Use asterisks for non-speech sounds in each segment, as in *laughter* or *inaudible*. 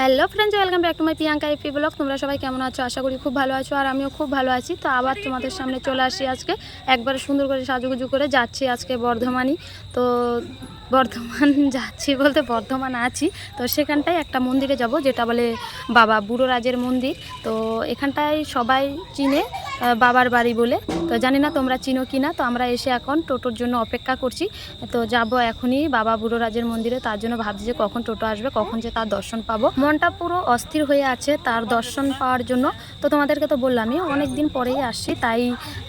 Hello friends, welcome back to my Priyanka AP blog. তোমরা সবাই কেমন আছো? আশা করি খুব ভালো আছো, আর আমিও খুব ভালো আছি। তো আবার তোমাদের সামনে চলে আসি আজকে। একবার সুন্দর করে সাজুগুজু করে যাচ্ছি আজকে বর্ধমানই। তো বর্ধমান *laughs* যাচ্ছি বলতে বর্ধমান আছি। তো সেখানটায় একটা মন্দিরে যাব, যেটা বলে বাবা বুড়ো রাজের মন্দির। তো এখানটায় সবাই চিনে। বাবার বাড়ি বলে। তো জানি না তোমরা চিনো কি না তো আমরা এসে এখন টোটোর জন্য অপেক্ষা করছি। তো যাব এখনই বাবা বুড়ো রাজের মন্দিরে, তার জন্য ভাবছি যে কখন টোটো আসবে, কখন যে তার দর্শন পাবো। মনটা পুরো অস্থির হয়ে আছে তার দর্শন পাওয়ার জন্য। তো তোমাদেরকে তো বললামই, অনেক দিন পরেই আসছি, তাই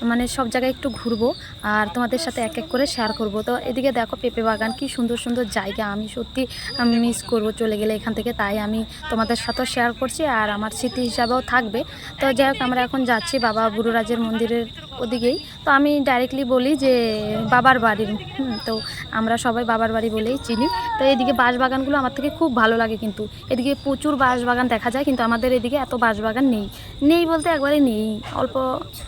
মানে সব জায়গায় একটু ঘুরবো আর তোমাদের সাথে এক এক করে শেয়ার করব। তো এদিকে দেখো পেঁপে বাগান, কি সুন্দর সুন্দর জায়গা। আমি সত্যি, আমি মিস করব চলে গেলে এখান থেকে, তাই আমি তোমাদের সাথেও শেয়ার করছি আর আমার স্মৃতি হিসাবেও থাকবে। তো যাই হোক, আমরা এখন যাচ্ছি বাবা বুড়োরাজের মন্দিরের ওদিকেই। তো আমি ডাইরেক্টলি বলি যে বাবার হুম, তো আমরা সবাই বাবার বাড়ি বলেই চিনি। তো এদিকে বাঁশবাগানগুলো আমার থেকে খুব ভালো লাগে কিন্তু। এদিকে প্রচুর বাঁশবাগান দেখা যায় কিন্তু আমাদের এদিকে এত বাঁশবাগান নেই। নেই বলতে একবারে নেই। অল্প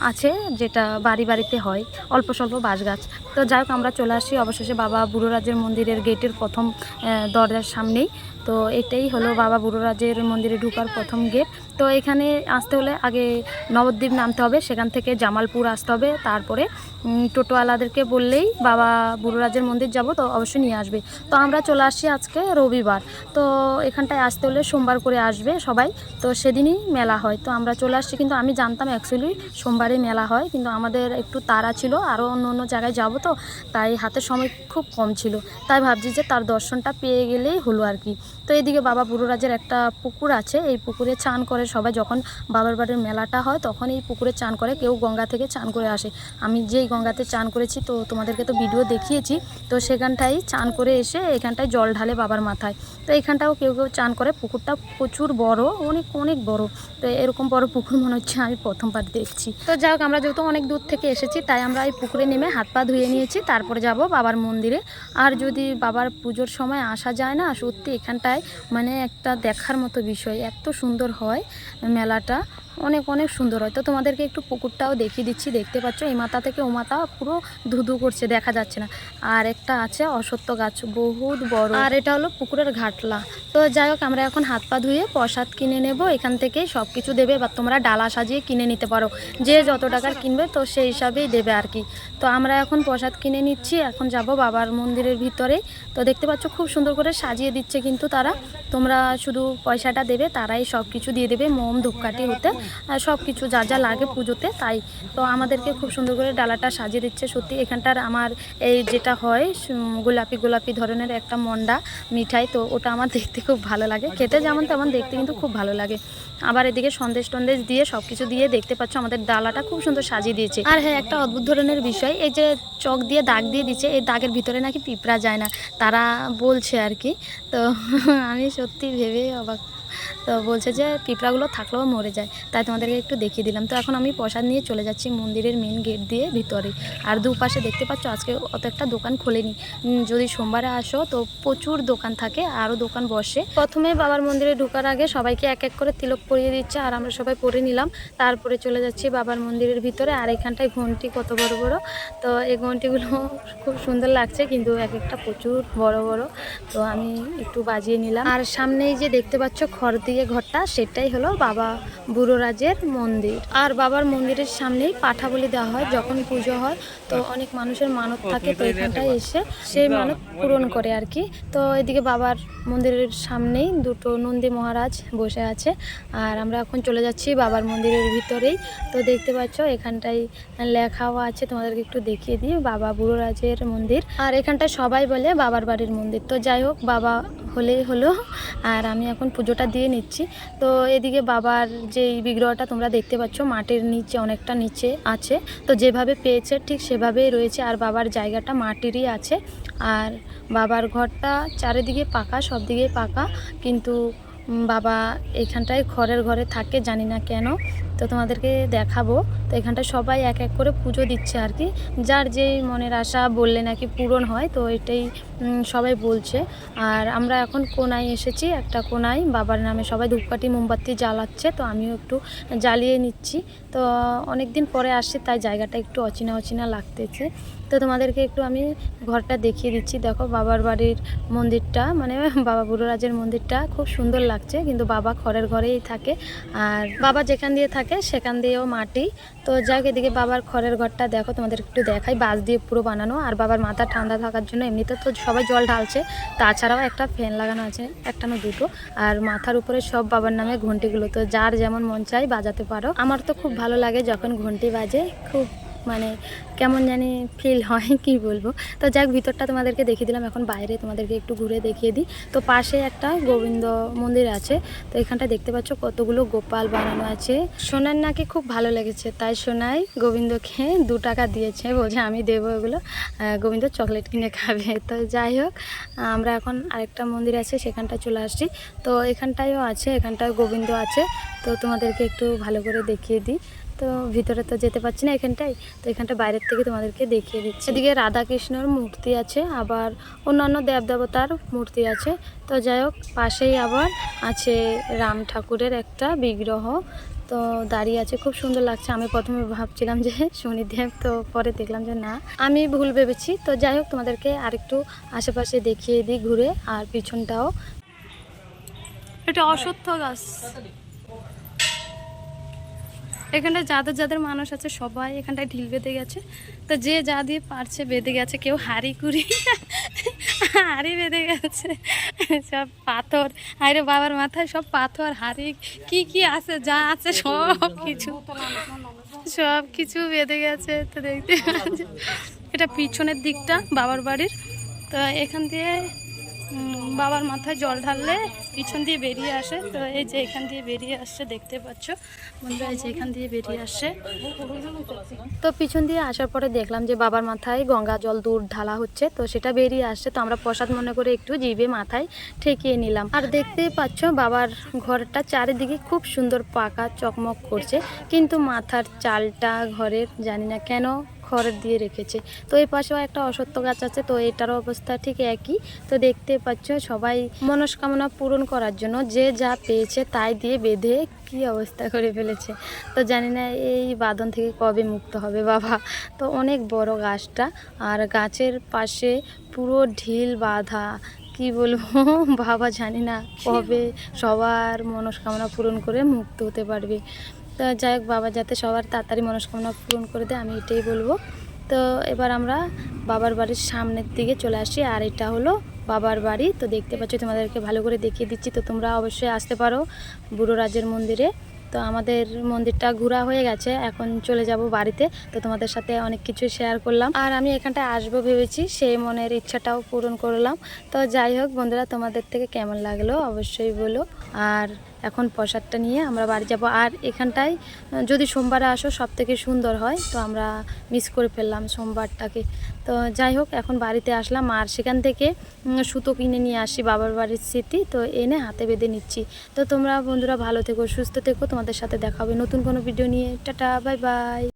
আছে যেটা বাড়ি বাড়িতে হয়। অল্প স্বল্প বাঁশ গাছ তো যাই হোক আমরা চলে আসি অবশেষে বাবা বুড়োরাজের মন্দিরের গেটের প্রথম দরজার সামনেই। তো এটাই হলো বাবা বুড়োরাজের মন্দিরে ঢুকার প্রথম গেট তো এখানে আসতে হলে আগে নবদ্বীপ নামতে হবে। সেখান থেকে জামালপুর আসতে হবে তারপরে টোটোওয়ালাদেরকে বললেই বাবা বুড়োরাজের মন্দির যাব, তো অবশ্যই নিয়ে আসবে। তো আমরা চলে আসছি আজকে রবিবার। তো এখানটায় আসতে হলে সোমবার করে আসবে সবাই। তো সেদিনই মেলা হয়। তো আমরা চলে আসছি কিন্তু আমি জানতাম অ্যাকচুয়ালি সোমবারে মেলা হয়। কিন্তু আমাদের একটু তাড়া ছিল, আরও অন্য অন্য জায়গায় যাব তো, তাই হাতে সময় খুব কম ছিল। তাই ভাবছি যে তার দর্শনটা পেয়ে গেলেই হলো আর কি। তো এদিকে বাবা বুড়োরাজের একটা পুকুর আছে। এই পুকুরে চান করে সবাই। যখন বাবার বাড়ির মেলাটা হয়, তখন এই পুকুরে চান করে। কেউ গঙ্গা থেকে চান করে আসে। আমি যেই গঙ্গাতে চান করেছি, তো তোমাদেরকে তো ভিডিও দেখিয়েছি, তো সেখানটাই চান করে এসে এখানটায় জল ঢালে বাবার মাথায়। তো এখানটাও কেউ কেউ চান করে, পুকুরটা প্রচুর বড়, অনেক অনেক বড়। তো এরকম বড় পুকুর মনে হচ্ছে আমি প্রথমবার দেখছি। তো যাই হোক, আমরা যেহেতু অনেক দূর থেকে এসেছি, তাই আমরা এই পুকুরে নেমে হাত পা ধুয়ে নিয়েছি, তারপরে যাব বাবার মন্দিরে। আর যদি বাবার পুজোর সময় আসা যায় না, সত্যি এখানটায় মানে একটা দেখার মতো বিষয়, এত সুন্দর হয় মেলাটা। অনেক অনেক সুন্দর হয়। তো তোমাদেরকে একটু পুকুরটাও দেখিয়ে দিচ্ছি। দেখতে পাচ্ছ, এই মাথা থেকে ও মাথা পুরো ধুধু করছে, দেখা যাচ্ছে না। আর একটা আছে অসত্য গাছ, বহুত বড়। আর এটা হলো পুকুরের ঘাটলা। তো যাই হোক, আমরা এখন হাত পা ধুয়ে প্রসাদ কিনে নেব। এখান থেকে সব কিছু দেবে বা তোমরা ডালা সাজিয়ে কিনে নিতে পারো। যে যত টাকার কিনবে, তো সেই হিসাবেই দেবে আর কি। তো আমরা এখন প্রসাদ কিনে নিচ্ছি। এখন যাব বাবার মন্দিরের ভিতরে। তো দেখতে পাচ্ছ, খুব সুন্দর করে সাজিয়ে দিচ্ছে কিন্তু তারা। তোমরা শুধু পয়সাটা দেবে, তারাই সব কিছু দিয়ে দেবে মোম ধূপকাঠি হতে। সব কিছু যা যা লাগে পুজোতে, তাই তো আমাদেরকে খুব সুন্দর করে ডালাটা সাজিয়ে দিচ্ছে। সত্যি এখানটার আমার এই যেটা হয় গোলাপি গোলাপি ধরনের একটা মন্ডা মিঠাই, তো ওটা আমার দেখতে খুব ভালো লাগে। খেতে যেমন তেমন দেখতে কিন্তু খুব ভালো লাগে। আবার এদিকে সন্দেশ টন্দেশ দিয়ে সব কিছু দিয়ে দেখতে পাচ্ছ, আমাদের ডালাটা খুব সুন্দর সাজিয়ে দিয়েছে। আর হ্যাঁ একটা অদ্ভুত ধরনের বিষয়, এই যে চক দিয়ে দাগ দিয়ে দিচ্ছে, এই দাগের ভিতরে নাকি পিঁপড়া যায় না, তারা বলছে আর কি। তো *laughs* আমি সত্যি ভেবে অবাক। তো বলছে যে পিঁপড়াগুলো থাকলেও মরে যায়। তাই তোমাদেরকে একটু দেখিয়ে দিলাম। তো এখন আমি প্রসাদ নিয়ে চলে যাচ্ছি মন্দিরের মেন গেট দিয়ে ভিতরে। আর দুপাশে দেখতে পাচ্ছ আজকে অত একটা দোকান খোলেনি। যদি সোমবারে আসো তো প্রচুর দোকান থাকে, আরও দোকান বসে। প্রথমে বাবার মন্দিরে ঢোকার আগে সবাইকে এক এক করে তিলক পরিয়ে দিচ্ছে আর আমরা সবাই পরে নিলাম। তারপরে চলে যাচ্ছি বাবার মন্দিরের ভিতরে। আর এখানটায় ঘন্টি কত বড় বড়। তো এই ঘন্টিগুলো *laughs* খুব সুন্দর লাগছে কিন্তু এক একটা প্রচুর বড় বড়। তো আমি একটু বাজিয়ে নিলাম। আর সামনেই যে দেখতে পাচ্ছ খড় দিয়ে ঘরটা সেটাই হলো বাবা বুড়োরাজের মন্দির। আর বাবার মন্দিরের সামনেই পাঠা বলি দেওয়া হয় যখন পুজো হয় তো অনেক মানুষের মানত থাকে তো এখানটায় এসে সেই মানত পূরণ করে আর কি। তো এদিকে বাবার মন্দিরের সামনেই দুটো নন্দী মহারাজ বসে আছে আর আমরা এখন চলে যাচ্ছি বাবার মন্দিরের ভিতরেই। তো দেখতে পাচ্ছ এখানটায় লেখাও আছে তোমাদেরকে একটু দেখিয়ে দিই বাবা বুড়োরাজের মন্দির। আর এখানটায় সবাই বলে বাবার বাড়ির মন্দির। তো যাই হোক বাবা হলেই হলো। আর আমি এখন পুজোটা দিয়ে নিচ্ছি। তো এদিকে বাবার যে বিগ্রহটা তোমরা দেখতে পাচ্ছ মাটির নিচে অনেকটা নিচে আছে। তো যেভাবে পেয়েছে ঠিক সেভাবেই রয়েছে। আর বাবার জায়গাটা মাটিরই আছে। আর বাবার ঘরটা চারিদিকে পাকা, সব দিকেই পাকা। কিন্তু বাবা এখানটায় খড়ের ঘরে থাকে, জানি না কেন। তো তোমাদেরকে দেখাবো। তো এখানটা সবাই এক এক করে পুজো দিচ্ছে আর কি। যার যেই মনের আশা বললে নাকি পূরণ হয়, তো এটাই সবাই বলছে। আর আমরা এখন কোনায় এসেছি, একটা কোনায়। বাবার নামে সবাই ধূপকাঠি, মোমবাতি জ্বালাচ্ছে, তো আমিও একটু জ্বালিয়ে নিচ্ছি। তো অনেক দিন পরে আসছি, তাই জায়গাটা একটু অচেনা অচেনা লাগতেছে। তো তোমাদেরকে একটু আমি ঘরটা দেখিয়ে দিচ্ছি। দেখো বাবার বাড়ির মন্দিরটা মানে *laughs* বাবা বুড়োরাজের মন্দিরটা খুব সুন্দর লাগছে। কিন্তু বাবা খড়ের ঘরেই থাকে। আর বাবা যেখান দিয়ে থাকে সেখান দিয়েও মাটি। তো যাক, এদিকে বাবার খড়ের ঘরটা দেখো, তোমাদের একটু দেখাই। বাঁশ দিয়ে পুরো বানানো, আর বাবার মাথা ঠান্ডা থাকার জন্য এমনিতে তো সবাই জল ঢালছে। তাছাড়াও একটা ফ্যান লাগানো আছে, একটা না দুটো। আর মাথার উপরে সব বাবার নামে ঘন্টিগুলো। তো যার যেমন মন চাই বাজাতে পারো। আমার তো খুব ভালো লাগে যখন ঘন্টি বাজে, খুব মানে কেমন জানি ফিল হয়, কি বলব? তো যাক, ভিতরটা তোমাদেরকে দেখিয়ে দিলাম। এখন বাইরে তোমাদেরকে একটু ঘুরে দেখিয়ে দিই। তো পাশে একটা গোবিন্দ মন্দির আছে। তো এখানটা দেখতে পাচ্ছ কতগুলো গোপাল বানানো আছে। সোনার নাকি খুব ভালো লেগেছে। তাই সোনাই গোবিন্দকে দু টাকা দিয়েছে বলছে আমি দেবো এগুলো। গোবিন্দ চকলেট কিনে খাবে। তো যাই হোক, আমরা এখন আরেকটা মন্দির আছে সেখানটা চলে আসছি। তো এখানটায়ও আছে, এখানটায় গোবিন্দ আছে। তো তোমাদেরকে একটু ভালো করে দেখিয়ে দিই। তো ভিতরে তো যেতে পারছি না এখানটায়, তো এখানটা বাইরের থেকে তোমাদেরকে দেখিয়ে দিচ্ছি। এদিকে রাধা কৃষ্ণর মূর্তি আছে, আবার অন্যান্য দেবদেবতার মূর্তি আছে। তো যাই হোক, পাশেই আবার আছে রাম ঠাকুরের একটা বিগ্রহ। তো দাঁড়িয়ে আছে, খুব সুন্দর লাগছে। আমি প্রথমে ভাবছিলাম যে শনিদেব, তো পরে দেখলাম যে না। আমি ভুল ভেবেছি, তো যাই হোক, তোমাদেরকে আরেকটু আশেপাশে দেখিয়ে দিই, ঘুরে আর পিছনটাও। এটা অসত্য গাছ। এখানটা যাদের যাদের মানুষ আছে সবাই এখানটায় ঢিল বেঁধে গেছে। তো যে যা দিয়ে পারছে বেঁধে গেছে, কেউ হাড়ি কুড়ি *laughs* হাড়ি বেঁধে গেছে। সব পাথর। আরে বাবার মাথায় সব পাথর, হাড়ি, কি কি আছে, যা আছে সব কিছু। সব কিছু বেঁধে গেছে, তো দেখতে। এটা পিছনের দিকটা বাবার বাড়ির। তো এখান দিয়ে বাবার মাথায় জল ঢাললে পিছন দিয়ে বেরিয়ে আসে। তো এই যে এখান দিয়ে বেরিয়ে আসছে, দেখতে পাচ্ছ? বন্ধুরা, এই যে এখান দিয়ে বেরিয়ে আসছে। তো পিছন দিয়ে আসার পরে দেখলাম যে বাবার মাথায় গঙ্গা জল দূর ঢালা হচ্ছে, তো সেটা বেরিয়ে আসছে। তো আমরা প্রসাদ মনে করে একটু জিভে মাথায় ঠেকিয়ে নিলাম। আর দেখতেই পাচ্ছ, বাবার ঘরটা চারিদিকে খুব সুন্দর পাকা চকমক করছে। কিন্তু মাথার চালটা ঘরের, জানি না কেন খড় দিয়ে রেখেছে। তো এই পাশেও একটা অসত্য গাছ আছে, তো এটারও অবস্থা ঠিক একই। তো দেখতে পাচ্ছ সবাই মনস্কামনা পূরণ করার জন্য যে যা পেয়েছে তাই দিয়ে বেঁধে কি অবস্থা করে ফেলেছে। তো জানি না এই বাঁধন থেকে কবে মুক্ত হবে বাবা। তো অনেক বড় গাছটা, আর গাছের পাশে পুরো ঢিল বাঁধা, কি বলব? বাবা জানি না কবে সবার মনস্কামনা পূরণ করে মুক্ত হতে পারবে। তো যাই হোক, বাবা যাতে সবার তাড়াতাড়ি মনস্কামনা পূরণ করে দেয়, আমি এটাই বলব। তো এবার আমরা বাবার বাড়ির সামনের দিকে চলে আসি, আর এটা হলো বাবার বাড়ি। তো দেখতে পাচ্ছ, তোমাদেরকে ভালো করে দেখিয়ে দিচ্ছি। তো তোমরা অবশ্যই আসতে পারো বুড়ো রাজের মন্দিরে। তো আমাদের মন্দিরটা ঘোরা হয়ে গেছে, এখন চলে যাব বাড়িতে। তো তোমাদের সাথে অনেক কিছু শেয়ার করলাম। আর আমি এখানটায় আসব ভেবেছি, সেই মনের ইচ্ছাটাও পূরণ করলাম। তো যাই হোক, বন্ধুরা, তোমাদের থেকে কেমন লাগল অবশ্যই বলো। আর এখন প্রসাদটা নিয়ে আমরা বাড়ি যাব। আর এখানটায়, যদি সোমবারে আসো সব থেকে সুন্দর হয়। তো আমরা মিস করে ফেললাম সোমবারটাকে। তো যাই হোক, এখন বাড়িতে আসলাম। আর সেখান থেকে সুতো কিনে নিয়ে আসি বাবার বাড়ির স্মৃতি। তো এনে হাতে বেঁধে নিচ্ছি। তো তোমরা বন্ধুরা ভালো থেকো, সুস্থ থেকো। তোমাদের সাথে দেখা হবে নতুন কোনো ভিডিও নিয়ে। Tata bye bye